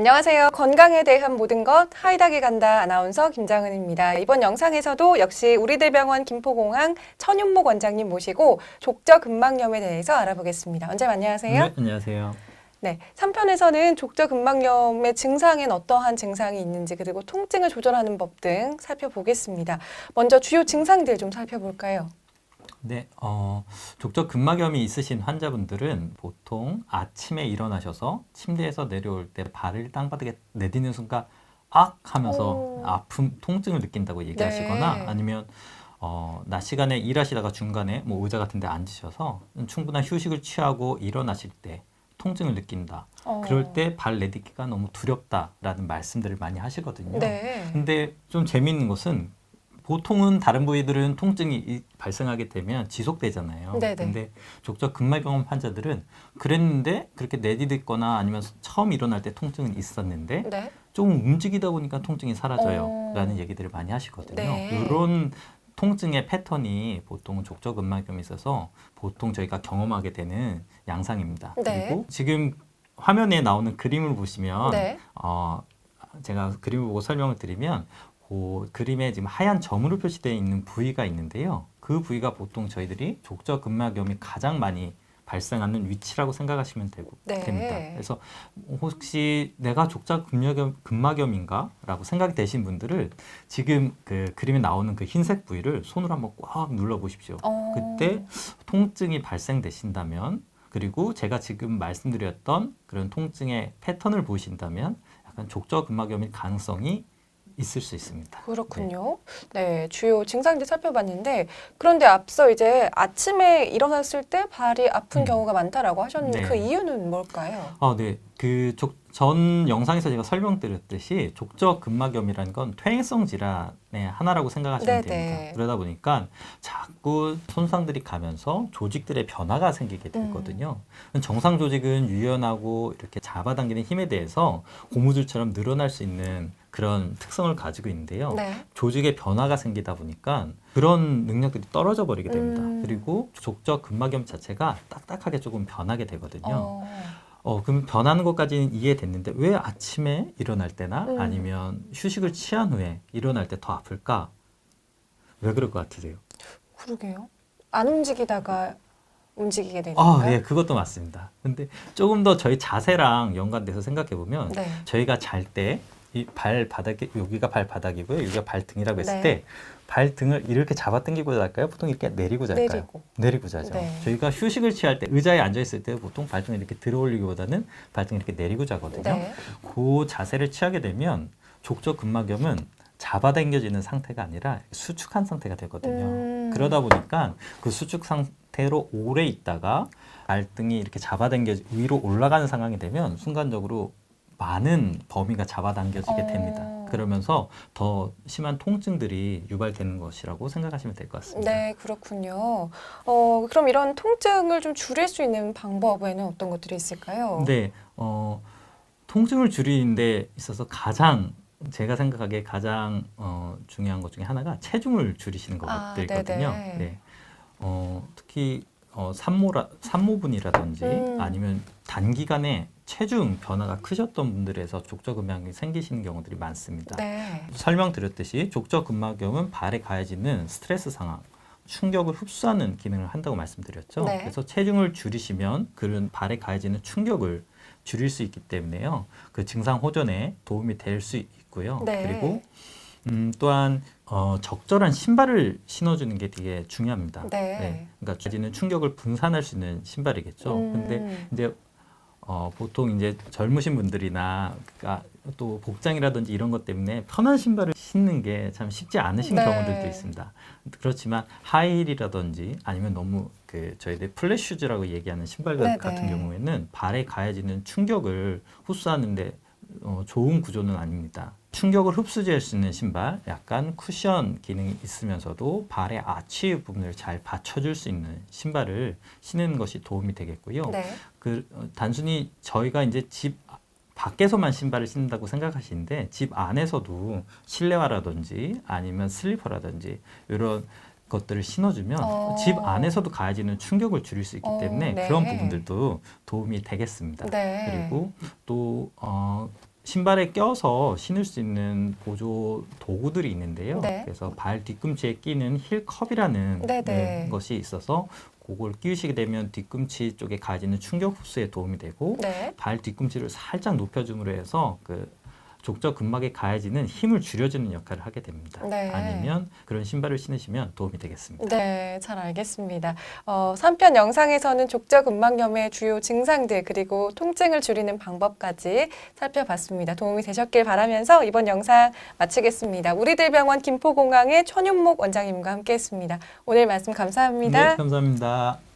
안녕하세요. 건강에 대한 모든 것 하이닥이 간다 아나운서 김장은입니다. 이번 영상에서도 역시 우리들 병원 김포공항 천윤목 원장님 모시고 족저근막염에 대해서 알아보겠습니다. 원장님 안녕하세요. 네, 안녕하세요. 네, 3편에서는 족저근막염의 증상엔 어떠한 증상이 있는지 그리고 통증을 조절하는 법 등 살펴보겠습니다. 먼저 주요 증상들 좀 살펴볼까요? 네, 어, 족적 근막염이 있으신 환자분들은 보통 아침에 일어나셔서 침대에서 내려올 때 발을 땅바닥에 내딛는 순간 악 하면서 오. 아픔, 통증을 느낀다고 얘기하시거나 네. 아니면 어, 낮 시간에 일하시다가 중간에 뭐 의자 같은 데 앉으셔서 충분한 휴식을 취하고 일어나실 때 통증을 느낀다. 어. 그럴 때 발 내딛기가 너무 두렵다라는 말씀들을 많이 하시거든요. 네. 근데 좀 재미있는 것은 보통은 다른 부위들은 통증이 이- 발생하게 되면 지속되잖아요. 네네. 근데 족적 근막염 환자들은 그랬는데 그렇게 내디뎠거나 아니면 처음 일어날 때 통증은 있었는데 네. 좀 움직이다 보니까 통증이 사라져요. 어. 라는 얘기들을 많이 하시거든요. 네. 이런 통증의 패턴이 보통 족적 근막염이 있어서 보통 저희가 경험하게 되는 양상입니다. 네. 그리고 지금 화면에 나오는 그림을 보시면 네. 어, 제가 그림을 보고 설명을 드리면 그 그림에 지금 하얀 점으로 표시되어 있는 부위가 있는데요. 그 부위가 보통 저희들이 족저 근막염이 가장 많이 발생하는 위치라고 생각하시면 되고, 네. 됩니다. 그래서 혹시 내가 족저 근막염, 근막염인가라고 생각이 되신 분들은 지금 그 그림에 나오는 그 흰색 부위를 손으로 한번 꽉 눌러 보십시오. 어. 그때 통증이 발생되신다면 그리고 제가 지금 말씀드렸던 그런 통증의 패턴을 보신다면 약간 족저 근막염일 가능성이 있을 수 있습니다. 그렇군요. 네, 주요 증상들 살펴봤는데 그런데 앞서 이제 아침에 일어났을 때 발이 아픈 음. 경우가 많다라고 하셨는데 네. 그 이유는 뭘까요? 아, 네. 그전 영상에서 제가 설명드렸듯이 족저 근막염이라는 건 퇴행성 질환의 하나라고 생각하시면 네네. 됩니다. 그러다 보니까 자꾸 손상들이 가면서 조직들의 변화가 생기게 음. 되거든요. 정상 조직은 유연하고 이렇게 잡아당기는 힘에 대해서 고무줄처럼 늘어날 수 있는 그런 특성을 가지고 있는데요. 네. 조직의 변화가 생기다 보니까 그런 능력들이 떨어져 버리게 됩니다. 음. 그리고 족저 근막염 자체가 딱딱하게 조금 변하게 되거든요. 어. 어, 그럼 변하는 것까지는 이해됐는데 왜 아침에 일어날 때나 음. 아니면 휴식을 취한 후에 일어날 때 더 아플까? 왜 그럴 것 같으세요? 그러게요. 안 움직이다가 움직이게 되는 아, 건가요? 예, 그것도 맞습니다. 근데 조금 더 저희 자세랑 연관돼서 생각해 보면 네. 저희가 잘 때 이 발바닥에 여기가 발바닥이고요. 여기가 발등이라고 했을 네. 때 발등을 이렇게 잡아당기고 잘까요? 보통 이렇게 내리고 잘까요? 내리고. 내리고 자죠. 네. 저희가 휴식을 취할 때 의자에 앉아 있을 때 보통 발등을 이렇게 들어 올리기보다는 발등을 이렇게 내리고 자거든요. 네. 그 자세를 취하게 되면 족저 근막염은 잡아당겨지는 상태가 아니라 수축한 상태가 되거든요. 음. 그러다 보니까 그 수축 상태로 오래 있다가 발등이 이렇게 잡아당겨 위로 올라가는 상황이 되면 순간적으로 많은 범위가 잡아당겨지게 어. 됩니다. 그러면서 더 심한 통증들이 유발되는 것이라고 생각하시면 될 것 같습니다. 네, 그렇군요. 어, 그럼 이런 통증을 좀 줄일 수 있는 방법에는 어떤 것들이 있을까요? 네, 어, 통증을 줄이는 데 있어서 가장 제가 생각하기에 가장 어, 중요한 것 중에 하나가 체중을 줄이시는 아, 것들이거든요. 네네. 네. 어, 특히 어, 산모라, 산모분이라든지 음. 아니면 단기간에 체중 변화가 크셨던 분들에서 족저근막염이 생기시는 경우들이 많습니다. 네. 설명드렸듯이 족저근막염은 발에 가해지는 스트레스 상황, 충격을 흡수하는 기능을 한다고 말씀드렸죠. 네. 그래서 체중을 줄이시면 그런 발에 가해지는 충격을 줄일 수 있기 때문에요. 그 증상 호전에 도움이 될 수 있고요. 네. 그리고 음, 또한 어, 적절한 신발을 신어주는 게 되게 중요합니다. 네. 그러니까 가지는 충격을 분산할 수 있는 신발이겠죠. 음. 근데 이제 어, 보통 이제 젊으신 분들이나 그러니까 또 복장이라든지 이런 것 때문에 편한 신발을 신는 게 참 쉽지 않으신 네. 경우들도 있습니다. 그렇지만 하이힐이라든지 아니면 너무 그 저희들 플랫슈즈라고 얘기하는 신발 네네. 같은 경우에는 발에 가해지는 충격을 흡수하는데 어, 좋은 구조는 아닙니다. 충격을 흡수할 수 있는 신발, 약간 쿠션 기능이 있으면서도 발의 아치 부분을 잘 받쳐줄 수 있는 신발을 신는 것이 도움이 되겠고요. 네. 그 어, 단순히 저희가 이제 집 밖에서만 신발을 신는다고 생각하시는데 집 안에서도 실내화라든지 아니면 슬리퍼라든지 이런 것들을 신어주면 어. 집 안에서도 가해지는 충격을 줄일 수 있기 어, 때문에 네. 그런 부분들도 도움이 되겠습니다. 네. 그리고 또 어, 신발에 껴서 신을 수 있는 보조 도구들이 있는데요. 네. 그래서 발 뒤꿈치에 끼는 힐컵이라는 네네. 네, 것이 있어서 그걸 끼우시게 되면 뒤꿈치 쪽에 가지는 충격 흡수에 도움이 되고 네. 발 뒤꿈치를 살짝 높여줌으로 해서 그 족저 근막에 가해지는 힘을 줄여주는 역할을 하게 됩니다. 네. 아니면 그런 신발을 신으시면 도움이 되겠습니다. 네, 잘 알겠습니다. 어, 3편 영상에서는 족저 근막염의 주요 증상들 그리고 통증을 줄이는 방법까지 살펴봤습니다. 도움이 되셨길 바라면서 이번 영상 마치겠습니다. 우리들 병원 김포공항의 천윤목 원장님과 함께했습니다. 오늘 말씀 감사합니다. 네, 감사합니다.